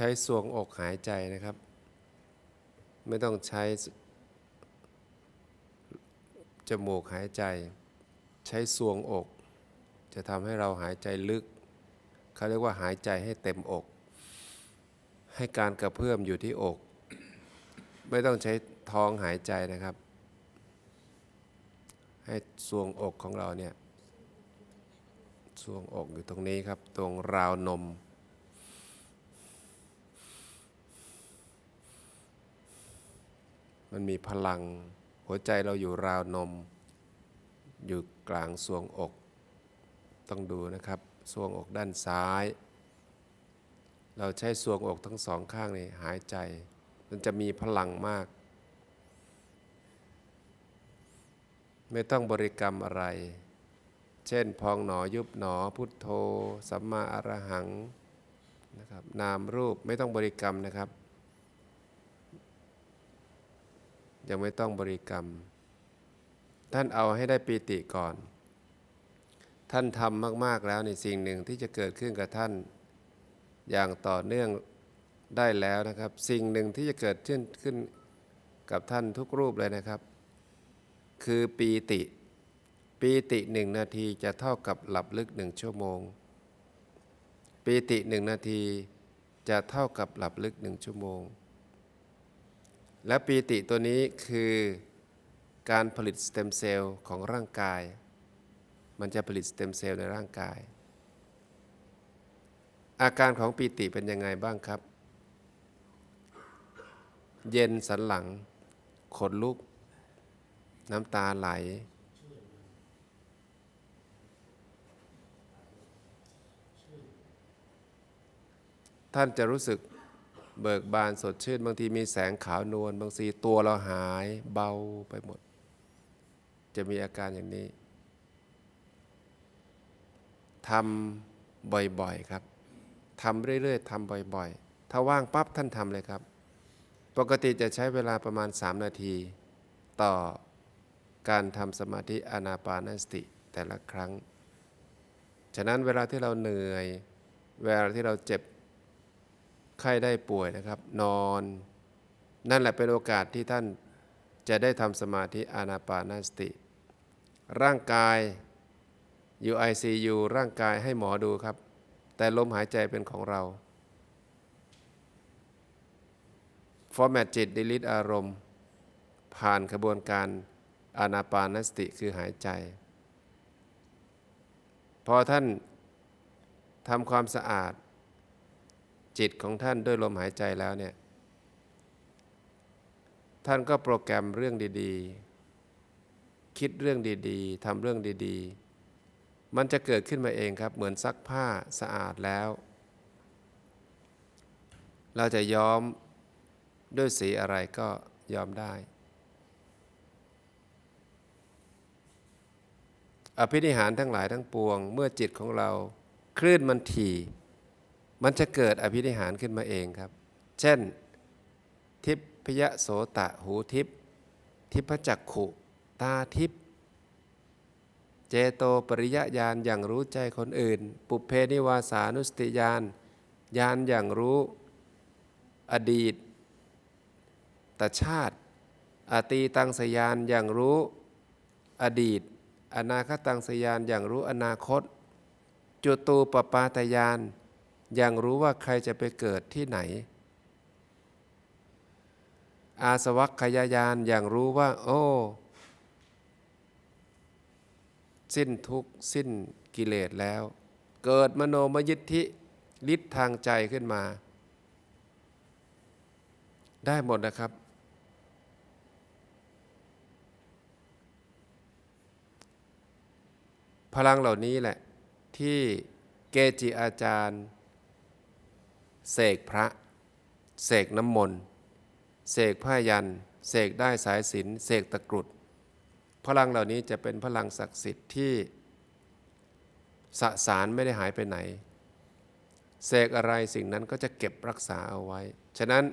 ใช้สวงอกหายใจนะครับ ไม่ต้องใช้จมูกหายใจ ใช้สวงอก จะทำให้เราหายใจลึก เขาเรียกว่าหายใจให้เต็มอก ให้การกระเพื่อมอยู่ที่อก ไม่ต้องใช้ท้องหายใจนะครับ ให้สวงอกของเราเนี่ยสวงอกอยู่ตรงนี้ครับ ตรงราวนม มันมีพลัง หัวใจเราอยู่ราวนม อยู่กลางสวงอก ต้องดูนะครับสวงอกด้านซ้าย เราใช้สวงอกทั้งสองข้างนี่หายใจ มันจะมีพลังมาก ไม่ต้องบริกรรมอะไร เช่นพองหนอยุบหนอพุทโธ สัมมาอรหังนะครับนามรูปไม่ต้องบริกรรมนะครับ ยังไม่ต้องบริกรรม ท่านเอาให้ได้ปีติก่อน ท่านทำมาก ๆ แล้วในสิ่งหนึ่งที่จะเกิดขึ้นกับท่าน อย่างต่อเนื่องได้แล้วนะครับ สิ่งหนึ่งที่จะเกิดขึ้นขึ้นกับท่านทุกรูปเลยนะครับ คือปีติปีติหนึ่งนาทีจะเท่ากับหลับลึกหนึ่งชั่วโมง ปีติหนึ่งนาทีจะเท่ากับหลับลึกหนึ่งชั่วโมง และปีติตัวนี้คือการผลิตสเต็มเซลล์ของร่างกาย มันจะผลิตสเต็มเซลล์ในร่างกาย อาการของปีติเป็นยังไงบ้างครับ เย็นสันหลัง ขนลุก น้ำตาไหล ท่านจะรู้สึก เบิกบานสดชื่น บางทีมีแสงขาวนวลบางทีตัวเราหายเบาไปหมด จะมีอาการอย่างนี้ทำบ่อยๆครับทำเรื่อยๆทำบ่อยๆ ถ้าว่างปั๊บท่านทำเลยครับ ปกติจะใช้เวลาประมาณ 3 นาที ต่อการทำสมาธิอานาปานสติแต่ละครั้ง ฉะนั้นเวลาที่เราเหนื่อย เวลาที่เราเจ็บ ไข้ได้ป่วยนะครับ นอน นั่นแหละเป็นโอกาสที่ท่านจะได้ทำสมาธิอานาปานสติ ร่างกายอยู่ ICU ร่างกายให้หมอดูครับ แต่ลมหายใจเป็นของเรา ฟอร์แมตจิตดิลิทอารมณ์ ผ่านกระบวนการอานาปานสติคือหายใจ พอท่านทำความสะอาด จิตของท่านด้วยลมหายใจแล้วเนี่ย ท่านก็โปรแกรมเรื่องดีๆ คิดเรื่องดีๆทำเรื่องดีๆ มันจะเกิดขึ้นมาเองครับ เหมือนซักผ้าสะอาดแล้ว เราจะย้อมด้วยสีอะไรก็ย้อมได้ อภินิหารทั้งหลายทั้งปวง เมื่อจิตของเราคลื่นมันถี่ มันจะเกิดอภินิหารขึ้นมาเองครับ เช่น ทิพยโสตะหูทิพทิพจักขุ ตาทิพเจโตปริยญาณอย่างรู้ใจคนอื่น ปุเพนิวาสานุสติญาณญาณอย่างรู้อดีตตชาติ อตีตังสยานอย่างรู้อดีต อนาคตังสยานอย่างรู้อนาคต จุตูปปาตยาน ย่างรู้ว่าใครจะไปเกิดที่ไหน อาสวัคขยายานอย่างรู้ว่า โอ้ สิ้นทุกสิ้นกิเลสแล้ว เกิดมโนมยิทธิฤทธิ์ทางใจขึ้นมา ได้หมดนะครับ พลังเหล่านี้แหละ ที่เกจิอาจารย์ เสกพระ เสกน้ำมนต์เสกผ้ายัน เสกได้สายสินเสกตะกรุด พลังเหล่านี้จะเป็นพลังศักดิ์สิทธิ์ที่สสารไม่ได้หายไปไหน เสกอะไรสิ่งนั้นก็จะเก็บรักษาเอาไว้ ฉะนั้น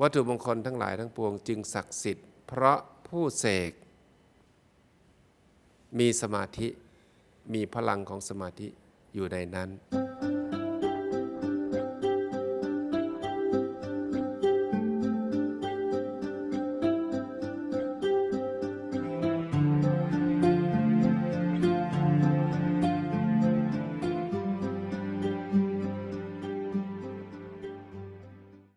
วัตถุมงคลทั้งหลายทั้งปวงจึงศักดิ์สิทธิ์ เพราะผู้เสกมีสมาธิ มีพลังของสมาธิอยู่ในนั้น